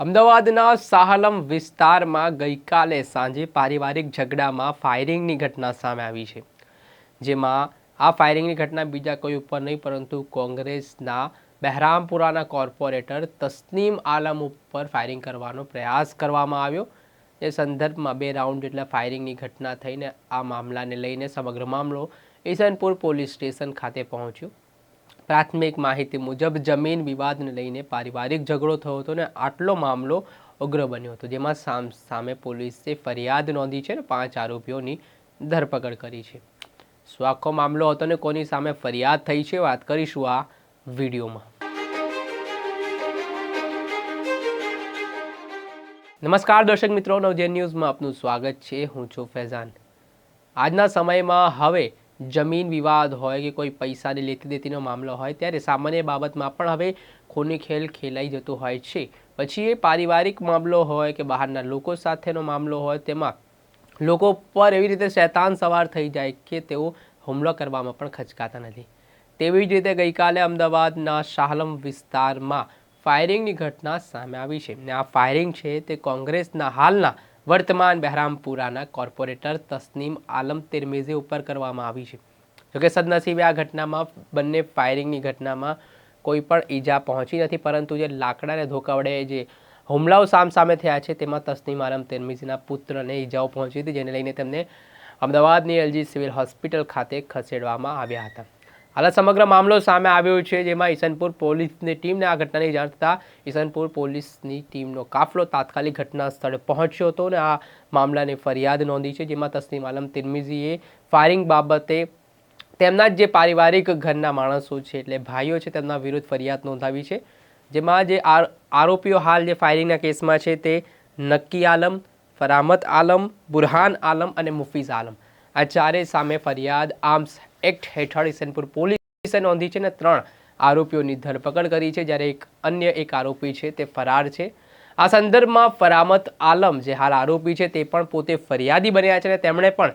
અમદાવાદના સાહલમ વિસ્તારમાં ગઈકાલે સાંજે પારિવારિક ઝઘડામાં ફાયરિંગની ઘટના સામે આવી છે, જેમાં આ ફાયરિંગની ઘટના બીજા કોઈ ઉપર નહીં, પરંતુ કોંગ્રેસના બહેરામપુરાના કોર્પોરેટર તસ્નીમ આલમ ઉપર ફાયરિંગ કરવાનો પ્રયાસ કરવામાં આવ્યો. એ સંદર્ભમાં બે રાઉન્ડ જેટલા ફાયરિંગની ઘટના થઈને આ મામલાને લઈને સમગ્ર મામલો ઈસનપુર પોલીસ સ્ટેશન ખાતે પહોંચ્યો. પ્રાથમિક માહિતી મુજબ જમીન વિવાદને લઈને પારિવારિક ઝઘડો થયો હતો ને આટલો મામલો ઉગ્ર બન્યો હતો, જેમાં સામ, સામે પોલીસે ફરિયાદ નોંધી છે ને પાંચ આરોપીઓની ધરપકડ કરી છે. શું આખો મામલો હતો ને કોની સામે ફરિયાદ થઈ છે, વાત કરીશું આ વિડીયોમાં. નમસ્કાર દર્શક મિત્રો, નવજેન ન્યૂઝમાં આપનું સ્વાગત છે. હું છું ફૈઝાન. આજના સમયમાં હવે જમીન વિવાદ હોય કે કોઈ પૈસાની લેતી દેતીનો મામલો હોય ત્યારે સામાન્ય બાબતમાં પણ હવે ખૂની ખેલ ખેલાઈ જતો હોય છે. પછી એ પારિવારિક મામલો હોય કે બહારના લોકો સાથેનો મામલો હોય તેમાં લોકો પર એવી રીતે શૈતાન સવાર થઈ જાય કે તેઓ હુમલો કરવામાં પણ ખચકાતા નથી. તેવી જ રીતે ગઈકાલે અમદાવાદના શાહલમ વિસ્તારમાં ફાયરિંગની ઘટના સામે આવી છે. ને આ ફાયરિંગ છે તે કોંગ્રેસના હાલના વર્તમાન બહેરામપુરાના કોર્પોરેટર તસ્નીમ આલમ તિરમિઝી ઉપર કરવામાં આવી છે. જોકે સદનસીબે આ ઘટનામાં બંને ફાયરિંગની ઘટનામાં કોઈ પણ ઈજા પહોંચી નથી, પરંતુ જે લાકડાને ધોકા વડે જે હુમલાઓ સામસામે થયા છે, તેમાં તસ્નીમ આલમ તિરમિઝીના પુત્રને ઈજાઓ પહોંચી હતી, જેને લઈને તેમને અમદાવાદની એલજી સિવિલ હોસ્પિટલ ખાતે ખસેડવામાં આવ્યા હતા. હાલ સમગ્ર મામલો સામે આવ્યો છે, જેમાં ઈસનપુર પોલીસની ટીમને આ ઘટનાની જાણ થતાં ઈસનપુર પોલીસની ટીમનો કાફલો તાત્કાલિક ઘટના સ્થળે પહોંચ્યો હતો અને આ મામલાની ફરિયાદ નોંધી છે, જેમાં તસ્લીમ આલમ તિરમિઝીએ ફાયરિંગ બાબતે તેમના જ જે પારિવારિક ઘરના માણસો છે, એટલે ભાઈઓ છે, તેમના વિરુદ્ધ ફરિયાદ નોંધાવી છે, જેમાં જે આર- આરોપીઓ હાલ જે ફાયરિંગના કેસમાં છે તે નક્કી આલમ, ફરામત આલમ, બુરહાન આલમ અને મુફીઝ આલમ. આ ચારેય સામે ફરિયાદ આર્મ્સ એક્ટ હેઠળ ઇસનપુર પોલીસે નોંધી છે અને ત્રણ આરોપીઓની ધરપકડ કરી છે, જ્યારે એક અન્ય એક આરોપી છે, તે ફરાર છે. આ સંદર્ભમાં ફરામત આલમ જે હાલ આરોપી છે, તે પણ પોતે ફરિયાદી બન્યા છે અને તેમણે પણ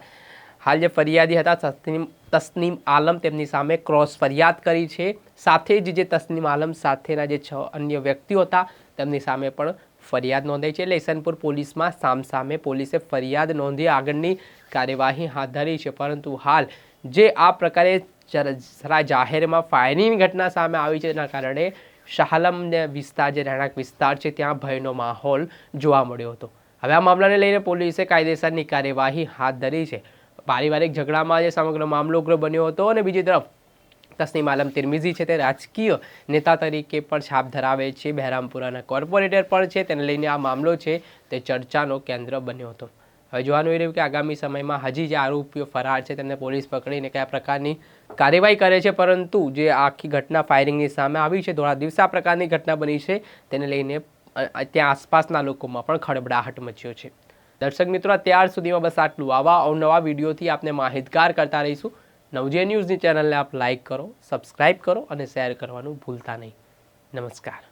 હાલ જે ફરિયાદી હતા, તસ્નીમ તસ્નીમ આલમ તેમની સામે ક્રોસ ફરિયાદ કરી છે. સાથે જ જે તસ્નીમ આલમ સાથેના જે છ અન્ય વ્યક્તિઓ હતા, તેમની સામે પણ ફરિયાદ નોંધાઈ છે. એટલે ઈસનપુર પોલીસમાં સામસામે પોલીસે ફરિયાદ નોંધી આગળની કાર્યવાહી હાથ ધરી છે. પરંતુ હાલ જે આ પ્રકારે જરા જાહેરમાં ફાયરિંગની ઘટના સામે આવી છે, એના કારણે શાહલમ વિસ્તાર, જે રહેણાંક વિસ્તાર છે, ત્યાં ભયનો માહોલ જોવા મળ્યો હતો. હવે આ મામલાને લઈને પોલીસે કાયદેસરની કાર્યવાહી હાથ ધરી છે. પારિવારિક ઝઘડામાં જે સમગ્ર મામલો ઉગ્ર બન્યો હતો અને બીજી તરફ તસ્નીમ આલમ તિરમિઝી છે તે રાજકીય નેતા તરીકે પણ છાપ ધરાવે છે. બહેરામપુરાના કોર્પોરેટર પણ છે. તેને લઈને આ મામલો છે તે ચર્ચાનો કેન્દ્ર બન્યો હતો. હવે જોવાનું એ રહ્યું કે આગામી સમયમાં હજી જે આરોપીઓ ફરાર છે તેમને પોલીસ પકડીને કયા પ્રકારની કાર્યવાહી કરે છે. પરંતુ જે આખી ઘટના ફાયરિંગની સામે આવી છે, થોડા દિવસે આ પ્રકારની ઘટના બની છે, તેને લઈને ત્યાં આસપાસના લોકોમાં પણ ખળબડાહટ મચ્યો છે. દર્શક મિત્રો, અત્યાર સુધીમાં બસ આટલું. આવા અવનવા વિડીયોથી આપને માહિતગાર કરતા રહીશું. નવજે ન્યૂઝની ચેનલને આપ લાઇક કરો સબસ્ક્રાઇબ કરો અને શેર કરવાનું ભૂલતા નહીં. નમસ્કાર.